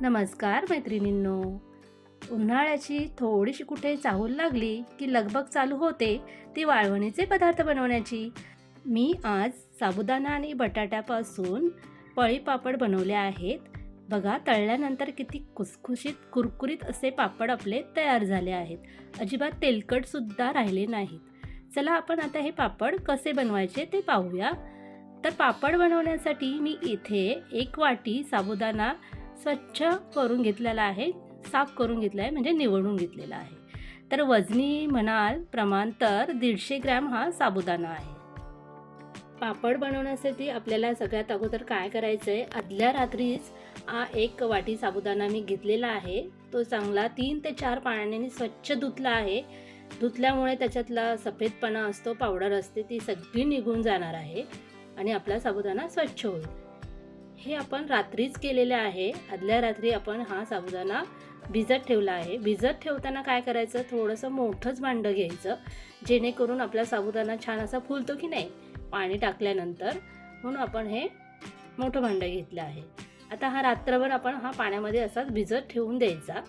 नमस्कार मैत्रिणींनो. उन्हाळ्याची थोडीशी कुठे चाहूल लागली की लगबग चालू होते ती वाळवणीचे पदार्थ बनवण्याची. मी आज साबुदाणा आणि बटाट्यापासून पळी पापड बनवले आहेत. बघा तळल्यानंतर किती खुसखुशीत कुरकुरीत असे पापड आपले तयार झाले आहेत. अजिबात तेलकटसुद्धा राहिले नाहीत. चला आपण आता हे पापड कसे बनवायचे ते पाहूया. तर पापड बनवण्यासाठी मी इथे एक वाटी साबुदाणा स्वच्छ करून घेतलेला आहे साफ करून घेतला आहे म्हणजे निवडून घेतलेला आहे. तर वजनी म्हणाल प्रमाण तर दीडशे ग्रॅम हा साबुदाणा आहे. पापड बनवण्यासाठी आपल्याला सगळ्यात अगोदर काय करायचं आहे आदल्या रात्रीच हा एक वाटी साबुदाणा मी घेतलेला आहे. तो चांगला तीन ते चार पाण्याने मी स्वच्छ धुतला आहे. धुतल्यामुळे त्याच्यातला सफेदपणा असतो पावडर असते ती सगळी निघून जाणार आहे आणि आपला साबुदाणा स्वच्छ होईल. हे आपण रात्रीच केलेले आहे. आदल्या रात्री आपण हा साबुदाणा भिजत ठेवला आहे. भिजत ठेवताना काय करायचं? थोडंसं मोठंच भांडं घ्यायचं. जेणेकरून आपला साबुदाणा छान असा फुलतो की नाही? पाणी टाकल्यानंतर म्हणून आपण हे मोठं भांडं घेतलं आहे. आता हा रात्रभर आपण हा पाण्यामध्ये असाच भिजत ठेवून द्यायचा.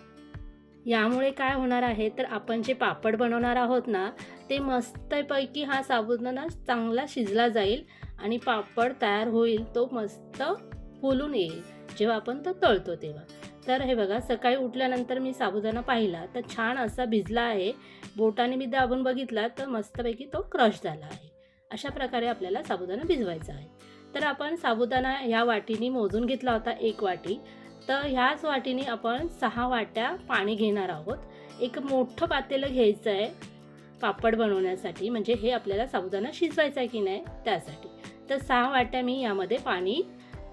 यामुळे काय होणार आहे? तर आपण जे पापड बनवणार आहोत ना ते मस्तपैकी हा साबुदाणा चांगला शिजला जाईल आणि पापड तयार होईल. तो मस्त फुलून येईल जेव्हा आपण तो तळतो तेव्हा. तर हे बघा सकाळी उठल्यानंतर मी साबुदाणा पाहिला तर छान असा भिजला आहे. बोटाने मी दाबून बघितला तर मस्तपैकी तो क्रश झाला आहे. अशा प्रकारे आपल्याला साबुदाणा भिजवायचा आहे. तर आपण साबुदाणा ह्या वाटीने मोजून घेतला होता एक वाटी. तर ह्याच वाटीने आपण सहा वाट्या पाणी घेणार आहोत. एक मोठं पातेलं घ्यायचं आहे पापड बनवण्यासाठी. म्हणजे हे आपल्याला साबुदाणा शिजवायचा आहे की नाही त्यासाठी. तर सहा वाट्या मी यामध्ये पाणी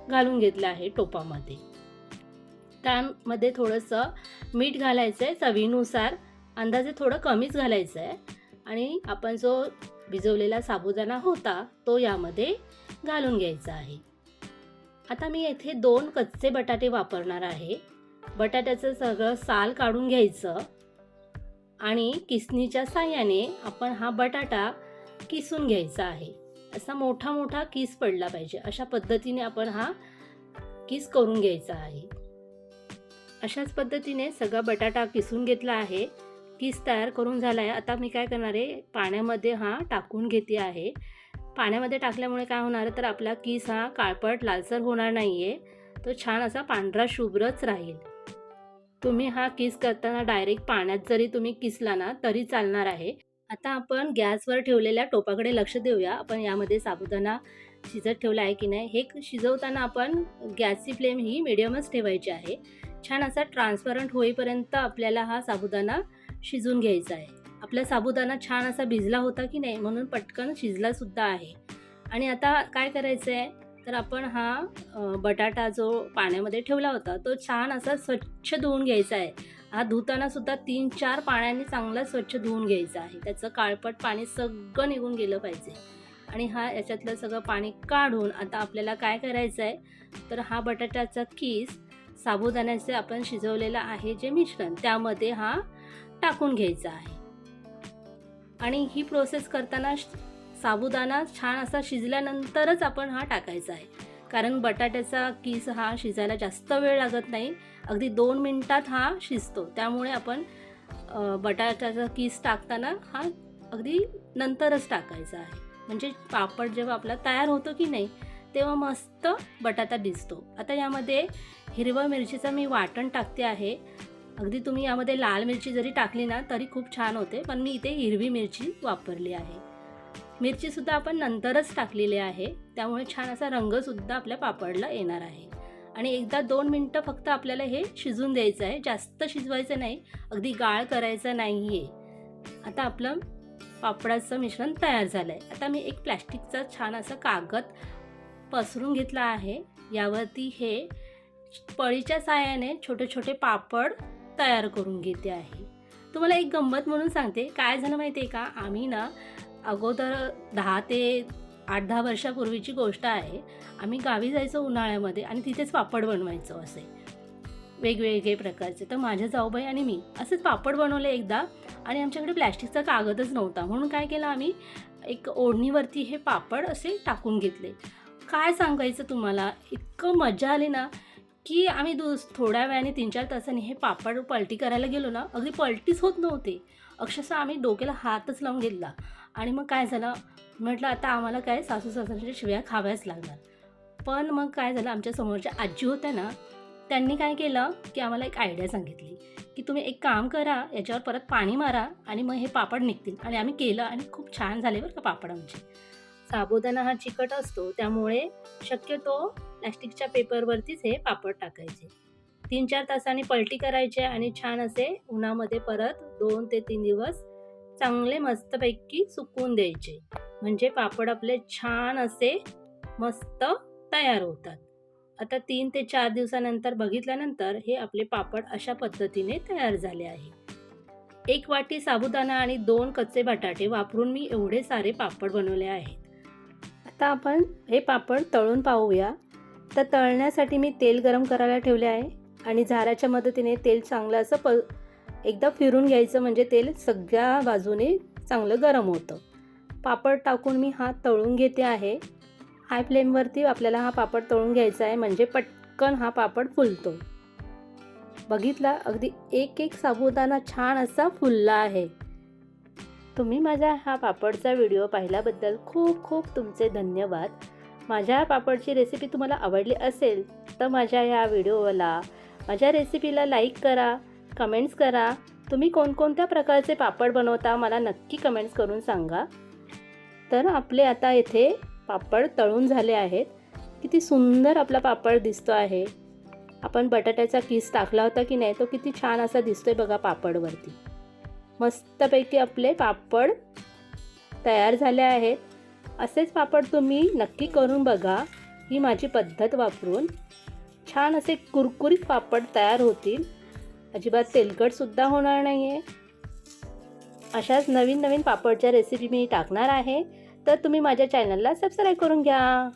घालून घेतलं आहे टोपामध्ये. त्यामध्ये थोडंसं मीठ घालायचं आहे चवीनुसार. अंदाजे थोडं कमीच घालायचं आहे आणि आपण जो भिजवलेला साबुदाणा होता तो यामध्ये घालून घ्यायचा आहे. आता मी येथे दोन कच्चे बटाटे वापरणार आहे. बटाट्याचं सगळं साल काढून घ्यायचं. आणि किसणीच्या साह्याने आपण हा बटाटा किसून घ्यायचा आहे. असा मोठा मोठा किस पडला पाहिजे. अशा पद्धतीने आपण हा किस करून घ्यायचा आहे. अशाच पद्धतीने सगळा बटाटा किसून घेतला आहे. किस तयार करून झाला आहे. आता मी काय करणार आहे? पाण्यामध्ये हा टाकून घेते आहे. पाण्यामध्ये टाकल्यामुळे काय होणार? तर आपला किस हा काळपट लालसर होणार नाही आहे तो छान असा पांढरा शुभ्रच राहील. तुम्ही हा किस करताना डायरेक्ट पाण्यात जरी तुम्ही किसला ना तरी चालणार आहे. आता आपण गॅसवर ठेवलेल्या टोपाकडे लक्ष देऊया. आपण यामध्ये साबुदाणा शिजत ठेवला आहे की नाही हे शिजवताना आपण गॅसची फ्लेम ही मिडियमच ठेवायची आहे. छान असा ट्रान्सपरंट होईपर्यंत आपल्याला हा साबुदाणा शिजून घ्यायचा आहे. आपला साबुदाणा छान असा भिजला होता की नाही म्हणून पटकन शिजलासुद्धा आहे. आणि आता काय करायचं आहे तर आपण हा बटाटा जो पाण्यामध्ये ठेवला होता तो छान असा स्वच्छ धुवून घ्यायचा आहे. हा धुताना सुद्धा तीन चार पाण्याने चांगला स्वच्छ धुवून घ्यायचा आहे. त्याचं काळपट पाणी सगळं निघून गेलं पाहिजे. आणि हा याच्यातलं सगळं पाणी काढून आता आपल्याला काय करायचं आहे? तर हा बटाट्याचा किस साबुदाण्याचे आपण शिजवलेलं आहे जे मिश्रण त्यामध्ये हा टाकून घ्यायचा आहे. आणि ही प्रोसेस करताना साबुदाणा छान असा शिजल्यानंतरच आपण हा टाकायचा आहे. कारण बटाट्याचा किस हा शिजायला जास्त वेळ लागत नाही. अगदी दोन मिनटात हा शिजतो. त्यामुळे आपण बटाट्याचा किस टाकताना हा अगदी नंतरच टाकायचा आहे. म्हणजे पापड जेव्हा आपला तयार होतो की नाही तेव्हा मस्त बटाटा दिसतो आता यामध्ये हिरव्या मिरचीचं मी वाटण टाकते आहे. अगदी तुम्ही यामध्ये लाल मिरची जरी टाकली ना तरी खूप छान होते. पण मी इथे हिरवी मिरची वापरली आहे. मिरचीसुद्धा आपण नंतरच टाकलेली आहे. त्यामुळे छान असा रंगसुद्धा आपल्या पापडला येणार आहे. आणि एकदा दोन मिनटं फक्त आपल्याला हे शिजून द्यायचं आहे. जास्त शिजवायचं नाही. अगदी गाळ करायचं नाही आहे आता आपलं पापडाचं मिश्रण तयार झालं आहे आता मी एक प्लॅस्टिकचा छान असं कागद पसरून घेतला आहे. यावरती हे पळीच्या साह्याने छोटे छोटे पापड तयार करून घेते आहे. तुम्हाला एक गंमत म्हणून सांगते. काय झालं माहिती आहे का? आम्ही ना अगोदर दहा ते आठ दहा वर्षापूर्वीची गोष्ट आहे. आम्ही गावी जायचो उन्हाळ्यामध्ये आणि तिथेच पापड बनवायचो असे. वेगवेगळे प्रकारचे. तर माझ्या जाऊबाई आणि मी असेच पापड बनवले एकदा आणि आमच्याकडे प्लॅस्टिकचा कागदच नव्हता. म्हणून काय केलं आम्ही एक ओढणीवरती हे पापड असे टाकून घेतले. काय सांगायचं तुम्हाला? इतकं मजा आली ना की आम्ही दुस थोड्या वेळाने तीन चार तासांनी हे पापड पलटी करायला गेलो ना अगदी पलटीच होत नव्हते. अक्षरशः आम्ही डोक्याला हातच लावून घेतला. आणि मग काय झालं? म्हटलं आता आम्हाला काय सासू सासऱ्यांच्या शिव्या खाव्याच लागणार. पण मग काय झालं? आमच्या समोरच्या आजी होत्या ना त्यांनी काय केलं की आम्हाला एक आयडिया सांगितली की तुम्ही एक काम करा याच्यावर परत पाणी मारा आणि मग हे पापड निघतील. आणि आम्ही केलं आणि खूप छान झाले बरं का पापड आमचे. साबुदाणा हा चिकट असतो त्यामुळे शक्यतो प्लॅस्टिकच्या पेपरवरतीच हे पापड टाकायचे. तीन चार तासांनी पलटी करायचे आणि छान असे उन्हामध्ये परत दोन ते तीन दिवस चांगले मस्तपैकी सुकवून द्यायचे. म्हणजे पापड आपले छान असे मस्त तयार होतात. आता तीन ते चार दिवसानंतर बघितल्यानंतर हे आपले पापड अशा पद्धतीने तयार झाले आहे. एक वाटी साबुदाणा आणि दोन कच्चे बटाटे वापरून मी एवढे सारे पापड बनवले आहेत. आता आपण हे पापड तळून पाहूया. तर तळण्यासाठी मी तेल गरम करायला ठेवले आहे. आणि झाराच्या मदतीने तेल चांगलं असं प एकदा फिरून घ्यायचं म्हणजे तेल सगळ्या बाजूने चांगलं गरम होतं. पापड टाकून मी हा तळून घेते आहे. हाय फ्लेमवरती आपल्याला हा पापड तळून घ्यायचा आहे म्हणजे पटकन हा पापड फुलतो. बघितला अगदी एक एक साबुदाणा छान असा फुलला आहे. तुम्ही माझा हा पापडचा व्हिडिओ पाहिल्याबद्दल खूप खूप तुमचे धन्यवाद. माझ्या पापडची रेसिपी तुम्हाला आवडली असेल तर माझ्या या व्हिडिओला माझ्या रेसिपीला लाईक करा कमेंट्स करा. तुम्ही कोणकोणत्या प्रकारचे पापड बनवता मला नक्की कमेंट्स करून सांगा. तर आपले आता येथे पापड तळून झाले आहेत. किती सुंदर आपला पापड दिसतो आहे. आपण बटाट्याचा किस टाकला होता की नाही तो किती छान असा दिसतोय बघा पापडवरती. मस्तपैकी आपले पापड तयार झाले आहेत. असेच पापड तुम्ही नक्की करून बघा. ही माझी पद्धत वापरून. छान असे कुरकुरीत पापड तयार होतील. अजिबात तेलकटसुद्धा होणार नाही आहे अशाच नवीन नवीन पापडच्या रेसिपी मी टाकणार आहे. तर तुम्ही माझ्या चॅनलला सबस्क्राईब करून घ्या.